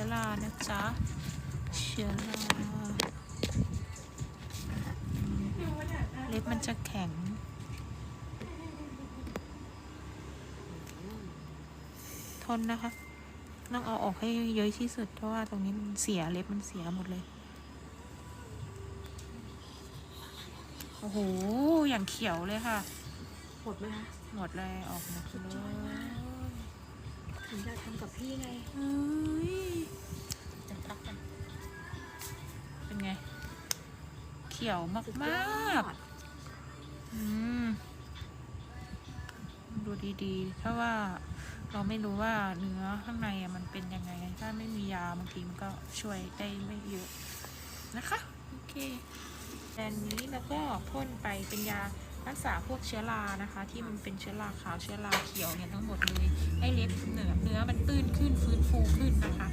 ชื้อรานะจ๊ะ เชื้อราเล็บมันจะแข็ง ทนนะคะต้องเอาออกให้เยอะที่สุด เพราะว่าตรงนี้มันเสียเล็บมันเสียหมดเลย โอ้โห อย่างเขียวเลยค่ะ หมดไหมคะ หมดเลย ออกหมดเลยถึงจะทำกับพี่ไงเฮ้ย ไง เขียวมากสุดมยอากดอืมดูดีๆ ถ้าว่าเราไม่รู้ว่าเนื้อข้างในอะมันเป็นยังไง ถ้าไม่มียาบางทีมันก็ช่วยได้ไม่เยอะนะคะ โอเคแอนนี้แล้วก็พ่นไปเป็นยารักษาพวกเชื้อรานะคะ ที่มันเป็นเชื้อราขาวเชื้อราเขียวเนี่ยทั้งหมดเลยให้เล็บเนื้อเนื้อมันตื้นขึ้นฟื้นฟูขึ้นนะคะ